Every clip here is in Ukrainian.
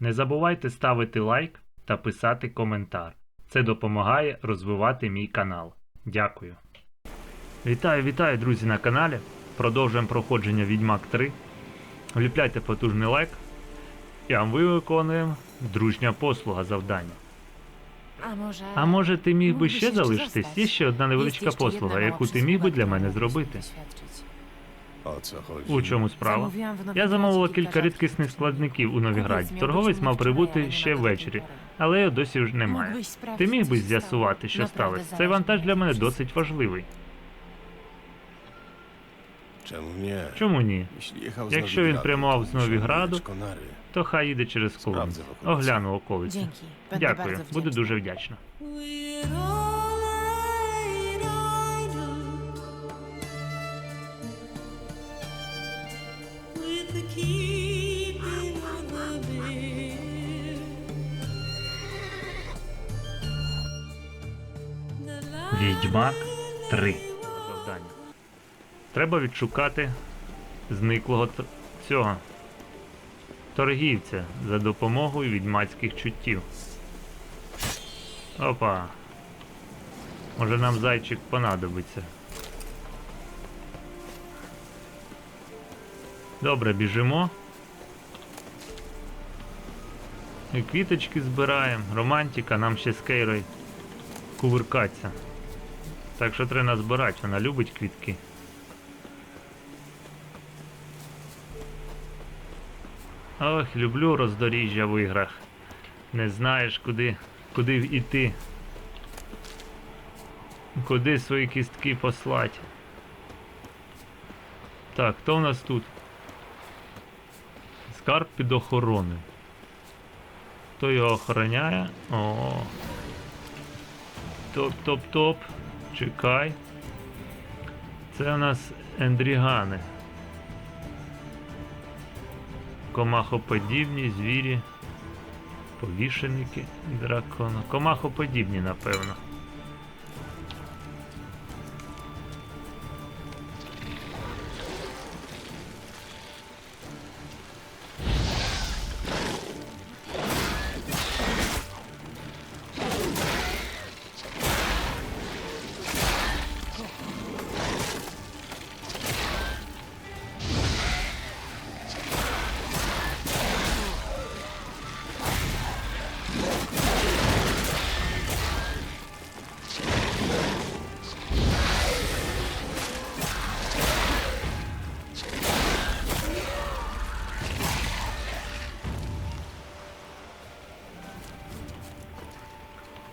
Не забувайте ставити лайк та писати коментар. Це допомагає розвивати мій канал. Дякую. Вітаю, вітаю, друзі, на каналі. Продовжуємо проходження Відьмак 3. Вліпляйте потужний лайк. І а ми виконуємо дружня послуга завдання. А може, А може ти міг би ще залишитись? Є ще одна невеличка послуга, яку ти міг би для мене зробити. У чому справа? Я замовила кілька рідкісних складників у Новіграді. Торговець мав прибути ще ввечері, але його досі вже немає. Ти міг би з'ясувати, що сталося? Цей вантаж для мене досить важливий. Чому ні? Якщо він прямував з Новіграду, то хай їде через в. Огляну околиці. Дякую, буду дуже вдячна. Відьмак light 3. Завдання. Треба відшукати зниклого цього торгівця за допомогою відьмацьких чуттів. Опа. Може нам зайчик понадобиться. Добре, біжимо. І квіточки збираємо. Романтика, нам ще з Кейрой кувиркаться. Так що треба збирати, вона любить квітки. Ох, люблю роздоріжжя в іграх. Не знаєш, куди, куди йти. Куди свої кістки послати. Так, хто в нас тут? Скарб під охороною. Хто його охороняє? О. Топ-топ-топ. Чекай. Це у нас ендрігани. Комахоподібні звірі. Повішеники дракона. Комахоподібні, напевно.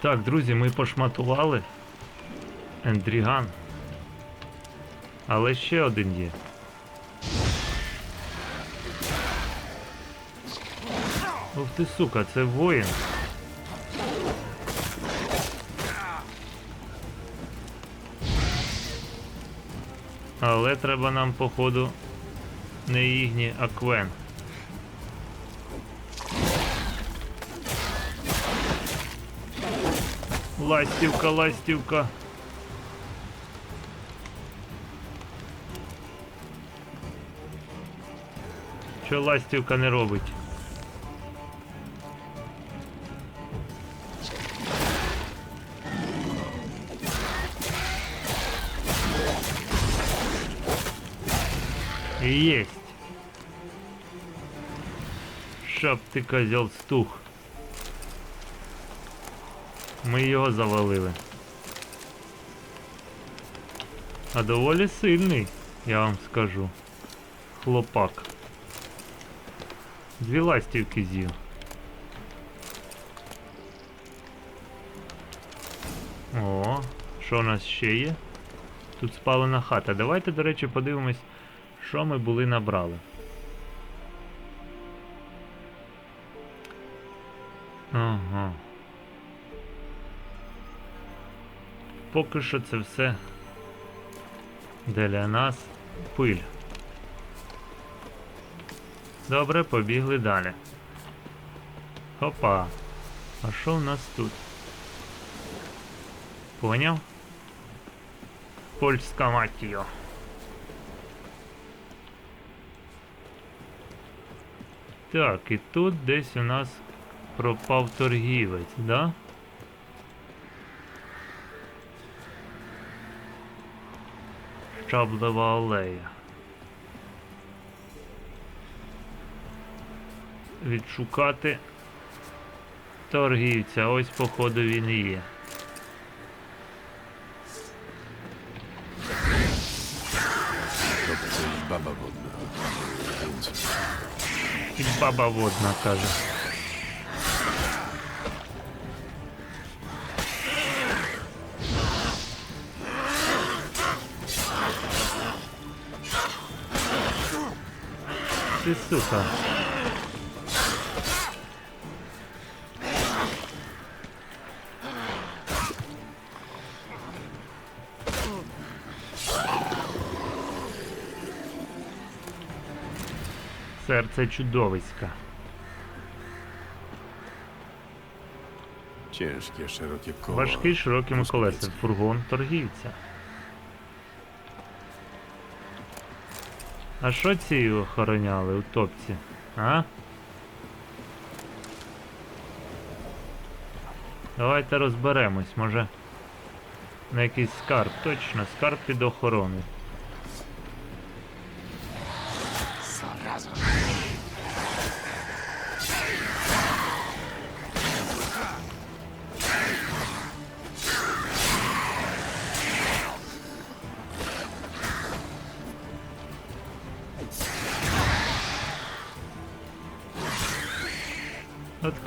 Так, друзі, ми пошматували Ендріган. Але ще один є. Ух ти, сука, це воїн. Але треба нам, походу, не Ігні, а Квен. Ластівка, ластівка. Що ластівка не робить? Єсть. Щоб ти козел стух. Ми його завалили. А доволі сильний, я вам скажу. Хлопак. Дві ластівки з'їв. О, що у нас ще є? Тут спалена хата. Давайте, до речі, подивимось, що ми були набрали. Ага. Поки що це все для нас пиль. Добре, побігли далі. Опа. А що в нас тут? Поняв? Польська матіо. Так, і тут десь у нас пропав торгівець, да? Щаблева алея. Відшукати торгівця. Ось походу він і є. Więc І баба водна каже. Ти сука. Серце чудовиська. Важкий широкими колесами фургон торгівця. А що ці охороняли у топці? А? Давайте розберемось, може. На якийсь скарб, точно, скарб під охорони.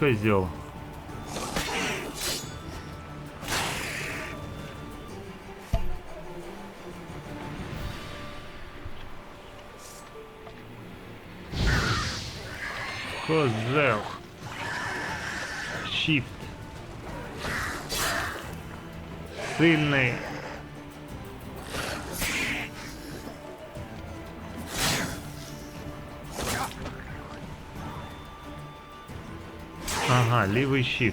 От козел. Козел. Shift. Сильний. Ага, лівий shift.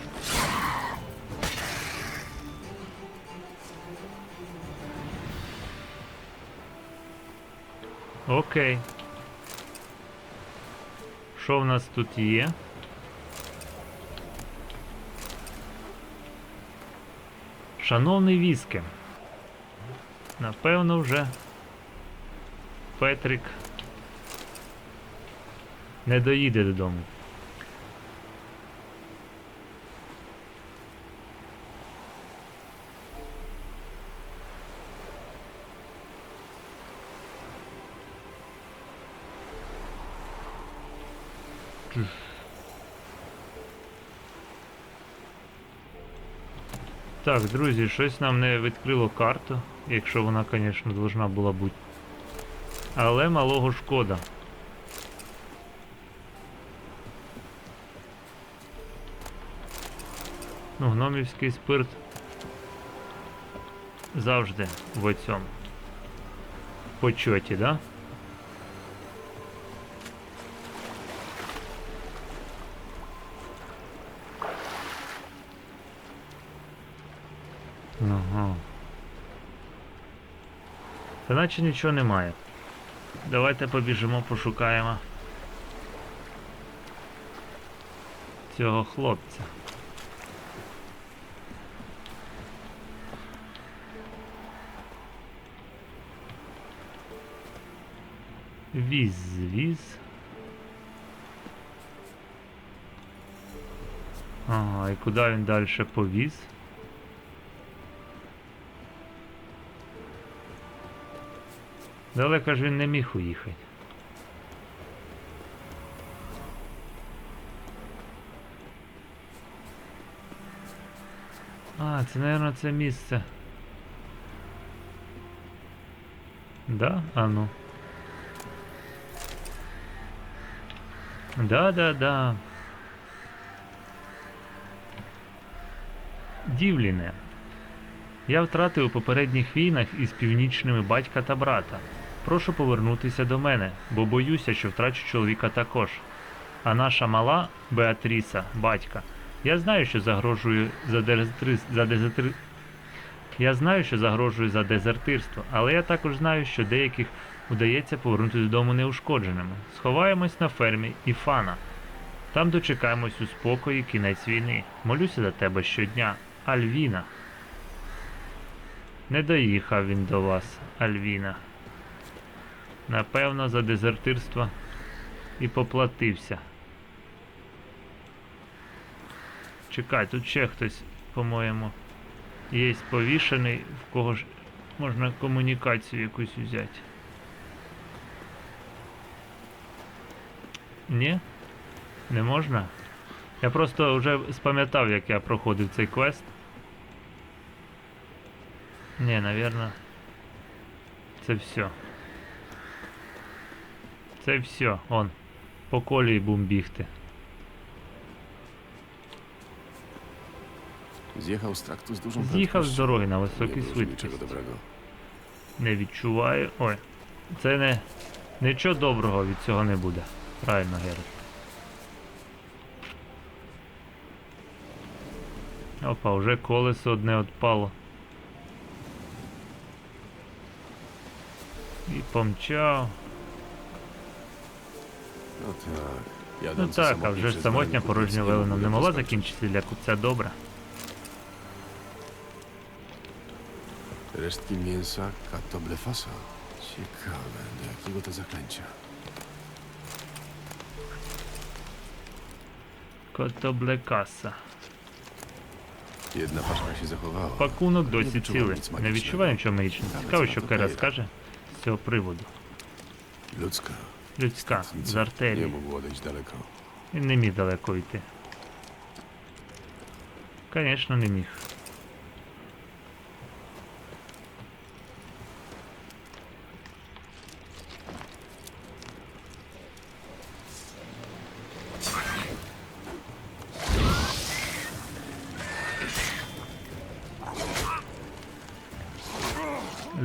Окей. Що в нас тут є? Шановний віске. Напевно, вже Петрик не доїде додому. Так, друзі, щось нам не відкрило карту, якщо вона, звісно, должна була бути. Але малого шкода. Ну, гномівський спирт завжди в цьому почоті, да? Наче нічого немає. Давайте побіжимо, пошукаємо цього хлопця. Віз, віз. Ага, і куди він далі повіз? Далеко ж він не міг уїхати. А, це, мабуть, це місце. Да? А ну. Да, да, да. Дівліне. Я втратив у попередніх війнах із північними батька та брата. Прошу повернутися до мене, бо боюся, що втрачу чоловіка також. А наша мала Беатріса, батька, я знаю, що загрожую за дезертир... за дезертир... Я знаю, що загрожую за дезертирство, але я також знаю, що деяких удається повернути додому неушкодженими. Сховаємось на фермі Іфана. Там дочекаємось у спокої кінець війни. Молюся за тебе щодня. Альвіна. Не доїхав він до вас, Альвіна. Напевно, за дезертирство і поплатився. Чекай, тут ще хтось, по-моєму, є повішений, в кого ж можна комунікацію якусь взяти. Ні? Не можна? Я просто вже спам'ятав, як я проходив цей квест. Ні, навірно. Це все. Це все. Он. По колії будем бігти. Zjechał z prędkością. dorogi na Nie wysokiej wróży szвидкості. niczego dobrego. Не відчуваю. Ой. Це не. Нічого доброго від цього не буде. Правильно, Герат. Опа, вже колесо одне відпало. І помчав. No tak. Ну Jadący так, а samotnie вже ж przez самотня порожня велена не могла закінчитися для купця добре. Resztki mięsa katoblefasa. Ciekawe, do jakiego to zaklęcia. Котоблекаса. Jedna paczka się zachowała. Пакунок досі цілий. Не відчуваю нічого магічного. Цікаво, що Кера скаже з цього приводу. Ludzka. Людська, з артерії. Він не міг далеко йти. Звісно, не міг.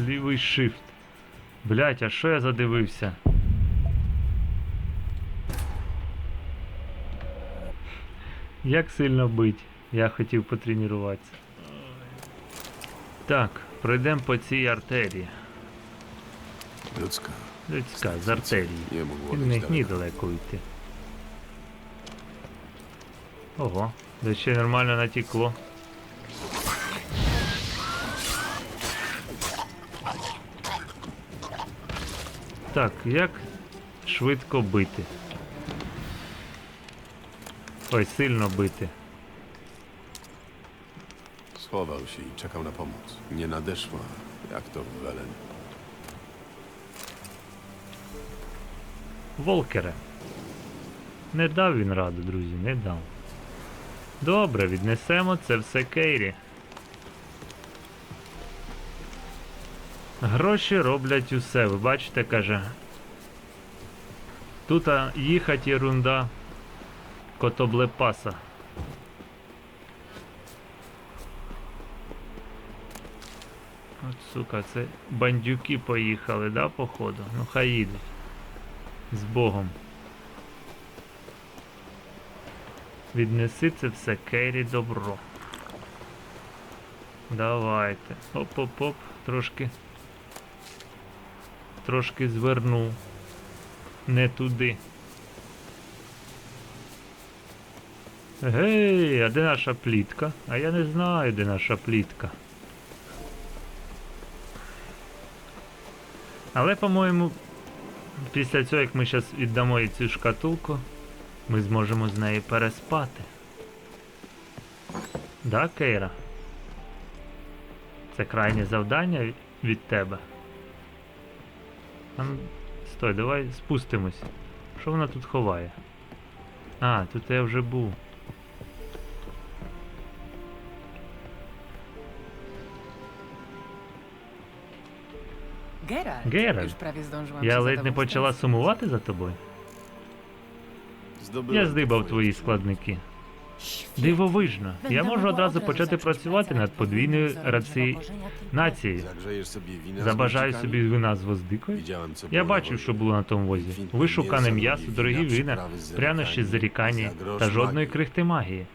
Лівий shift. Блять, а що я задивився? Як сильно бить? Я хотів потренуватися. Так, пройдемо по цій артерії. Ludzka. Людська, з артерії. Він odejść не далеко йти. Ого, да ще нормально натекло. Так, як швидко бити? Ой, сильно бити. Schował się i czekał na pomoc. Nie nadeszła, jak to w Welen. Волкере. Не дав він раду, друзі, не дав. Добре, віднесемо це все Кейрі. Гроші роблять усе, ви бачите, каже. Тут їхать ерунда котоблепаса. От сука, це бандюки поїхали, да, походу? Ну хай їдуть. З Богом. Віднеси це все Кейрі добро. Давайте. Оп-оп-оп, трошки. Трошки звернув. Не туди. Гей, а де наша плітка? А я не знаю, де наша плітка. Але, по-моєму, після цього, як ми зараз віддамо їй цю шкатулку, ми зможемо з нею переспати. Да, Кейра? Це крайнє завдання від тебе. А Стой, давай спустимось. Що вона тут ховає? А, тут я вже був. Prawie zdążyłam Я ледь не почала сумувати за тобою. Я здибав твої складники. Дивовижно. Я можу одразу почати працювати над подвійною рацією нації. Забажаю собі вина з воздикою. Я бачив, що було на тому возі. Вишукане м'ясо, дорогі вина, прянощі з заріканні, зарікані за грош та жодної крихти магії.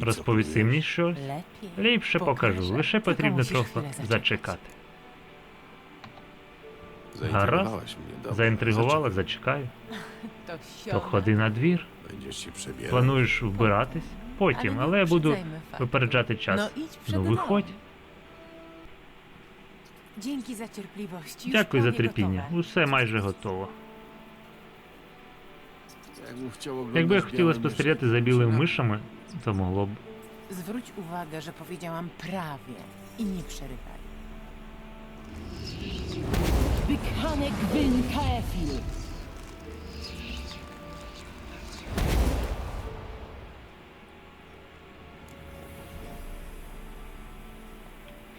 Розповіси мені щось. Ліпше покажу, лише потрібно трохи зачекати. Dobra, Заінтригувала, зачекаю. To То ходи на двір. Плануєш вбиратись? Потім, не але я буду випереджати час. Ну виходь. Дякую за терпіння. Усе майже готово. Якби я хотіла спостерігати за білими мишами, то могло б. Zwróć uwagę, że powiedziałam prawie i nie przerywaj. Bekanne Gwyn Caerphil.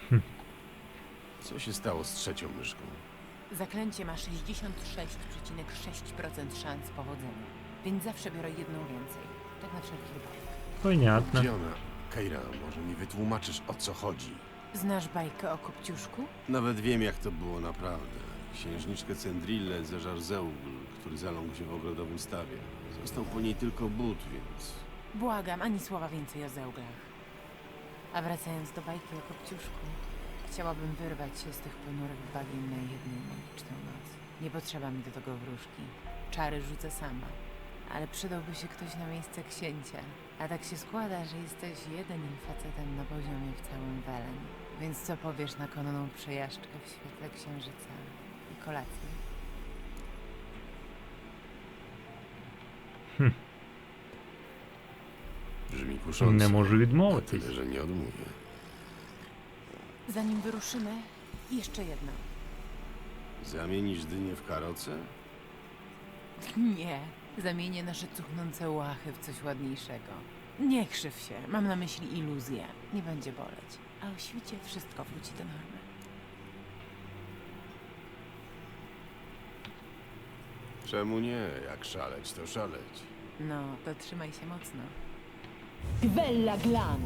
Hmm. Co się stało z trzecią myszką? Zaklęcie ma 66,6% szans powodzenia, więc zawsze biorę jedną więcej. Tak na wszelki wypadek. Pojniatne. No. Gdzie? Keira, może mi wytłumaczysz o co chodzi? Znasz bajkę o Kopciuszku? Nawet wiem jak to było naprawdę. Księżniczkę Cendrillę zeżarł Zeugl, który zaląkł się w ogrodowym stawie. Został po niej tylko but, więc... Błagam, ani słowa więcej o zełglach. A wracając do bajki o Kopciuszku, chciałabym wyrwać się z tych ponurych bagien na jedną magiczną noc. Nie potrzeba mi do tego wróżki. Czary rzucę sama. Ale przydałby się ktoś na miejsce księcia. A tak się składa, że jesteś jedynym facetem na poziomie w całym Welen. Więc co powiesz na konną przejażdżkę w świetle księżyca kolacji. Hm. Brzmi kusząco. Nie może odmówić. Tyle, że nie odmówię. Zanim wyruszymy, jeszcze jedno. Zamienisz dynię w karoce? Nie, zamienię nasze cuchnące łachy w coś ładniejszego. Nie krzyw się, mam na myśli iluzję. Nie będzie boleć. A o świcie wszystko wróci do normy. Czemu nie? Jak szaleć, to szaleć. No, to trzymaj się mocno. Gwella Glan.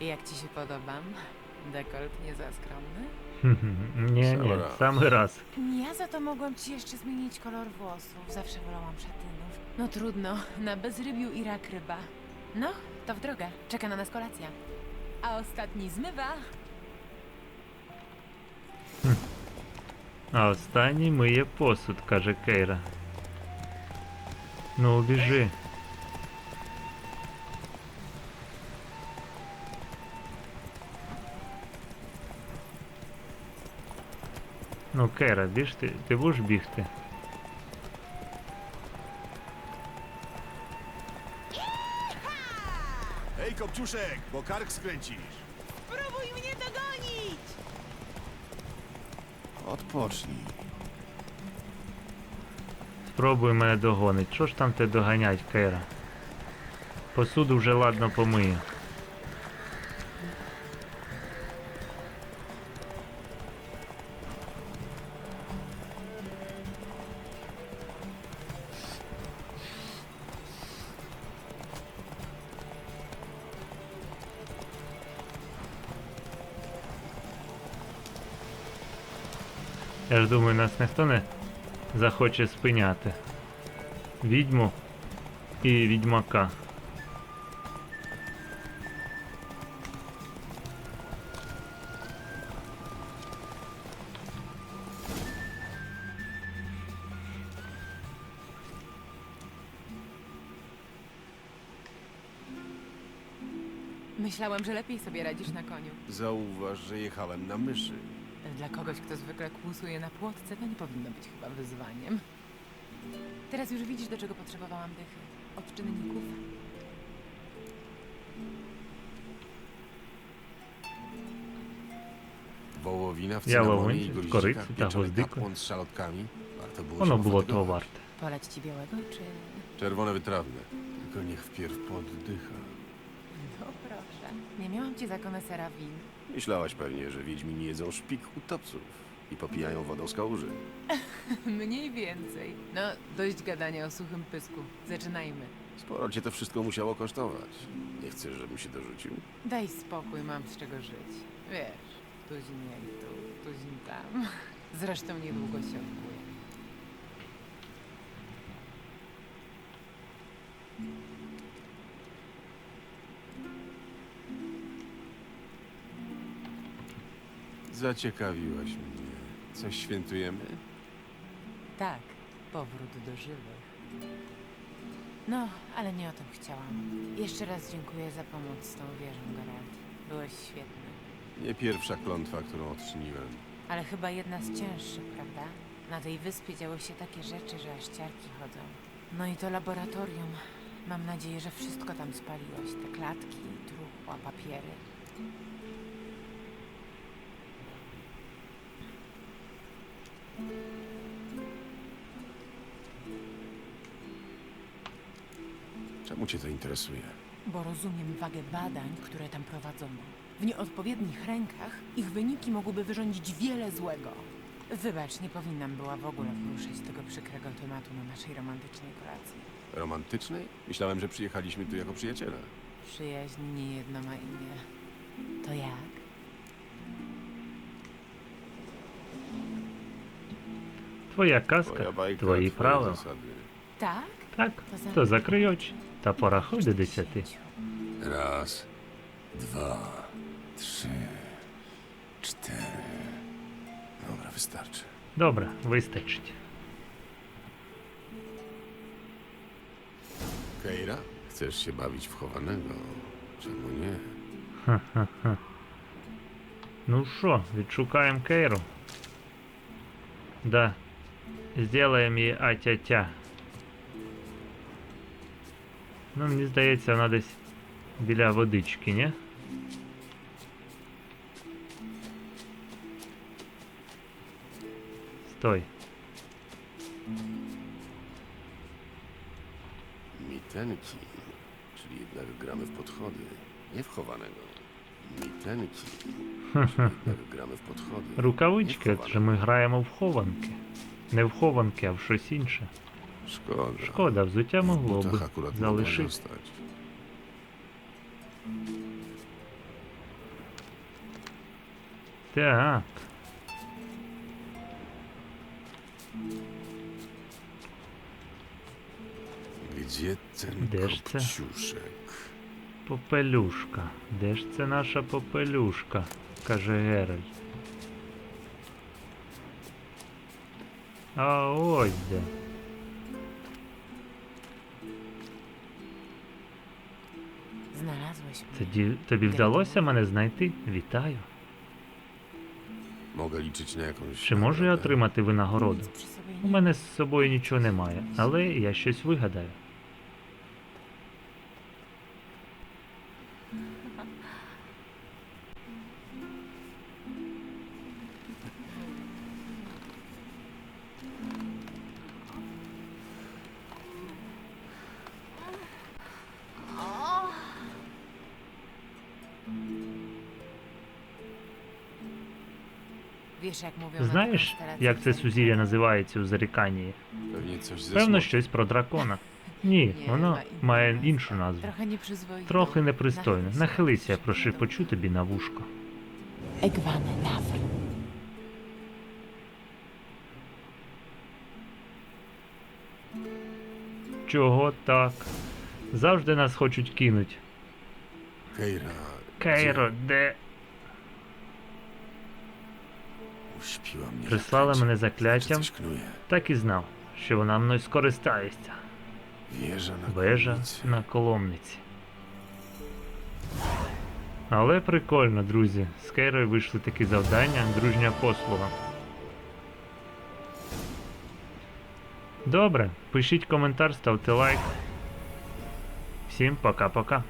Jak ci się podobam? Dekolt nie za skromny? nie, Sam nie, raz. sam raz. Ja za to mogłam ci jeszcze zmienić kolor włosów. Zawsze wolałam szatynów. No trudno, na bezrybiu i rak ryba. No, to w drogę. Czeka na nas kolacja. A ostatni zmywa. А останній миє посуд, каже Кейра. Ну, біжи. Ну, Кейра, біж ти, ти будеш бігти? Hej, Kopciuszek, bo kark skręcisz. Odpocznij. Спробуй мене догонить. Що ж там те доганять, Кейра? Посуду вже ладно помию. Ж думаю, нас ніхто не захоче спиняти. Відьму і відьмака. Myślałam, że lepiej sobie radzisz na koniu. Zauważ, że jechałem na myszy. Dla kogoś, kto zwykle kłusuje na płotce, to nie powinno być chyba wyzwaniem. Teraz już widzisz, do czego potrzebowałam tych odczynników. Wołowina w Ja cynamonie i wołowinę, ta pieczony z szalotkami. Warto było Ono było to warte. Polać ci białego, czy... Czerwone wytrawne. Tylko niech wpierw poddycha. Nie miałam cię za konesera win. Myślałaś pewnie, że wiedźmini jedzą szpik utopców i popijają wodą z kałuży. Mniej więcej. No, dość gadania o suchym pysku. Zaczynajmy. Sporo cię to wszystko musiało kosztować. Nie chcesz, żebym się dorzucił? Daj spokój, mam z czego żyć. Wiesz, tuzin jak tu, tuzin tam. Zresztą niedługo się odkuję. Zaciekawiłaś mnie. Coś świętujemy? Tak, powrót do żywych. No, ale nie o tym chciałam. Jeszcze raz dziękuję za pomoc z tą wieżą, Geralt. Byłeś świetny. Nie pierwsza klątwa, którą odczyniłem. Ale chyba jedna z cięższych, prawda? Na tej wyspie działy się takie rzeczy, że aż ciarki chodzą. No i to laboratorium. Mam nadzieję, że wszystko tam spaliłeś. Te klatki, truchła, papiery. Czemu cię to interesuje? Bo rozumiem wagę badań, które tam prowadzono. W nieodpowiednich rękach ich wyniki mogłyby wyrządzić wiele złego. Wybacz, nie powinnam była w ogóle poruszyć tego przykrego tematu na naszej romantycznej kolacji. Romantycznej? Myślałem, że przyjechaliśmy tu jako przyjaciele. Przyjaźń nie jedno ma imię. To jak? Твоя казка, твої правила. Tak? Так, то закрий очі та порахуй до десяти. Raz, dwa, trzy, cztery. Dobra, wystarczy. Добре, вистачить. Keira? Chcesz się bawić w chowanego? Czemu nie? Ну що, відшукаємо Кейру. Да. Сделаємо її атя-тя. Ну, мені здається, вона десь біля водички, ні? Стой. Mitenki, czyli jednak gramy w podchody, nie w chowanego. Mitenki, czyli jednak gramy w podchody. Рукавички, nie w адже ми граємо в хованки. Не в хованки, а в щось інше. Szkoda. Шкода, взуття могло би akurat залишити. Так. Gdzie ten Gdzież te? kopciuszek? Попелюшка. Де ж це наша попелюшка? каже Геральт. А ось де. Тоді тобі вдалося мене знайти? Вітаю. Mogę liczyć na jakąś... Чи можу я отримати винагороду? У мене з собою нічого немає, але я щось вигадаю. Знаєш, як це сузір'я називається у заріканні? Певно, щось про дракона. Ні, воно має іншу назву. Трохи непристойно. Нахилися, я прошепочу тобі на вушко. Чого так? Завжди нас хочуть кинуть. Кейро, де? Прислала мене закляттям, так і знав, що вона мною скористається. Вежа на коломниці. Але прикольно, друзі. З Кейрою вийшли такі завдання, дружня послуга. Добре, пишіть коментар, ставте лайк. Всім пока-пока.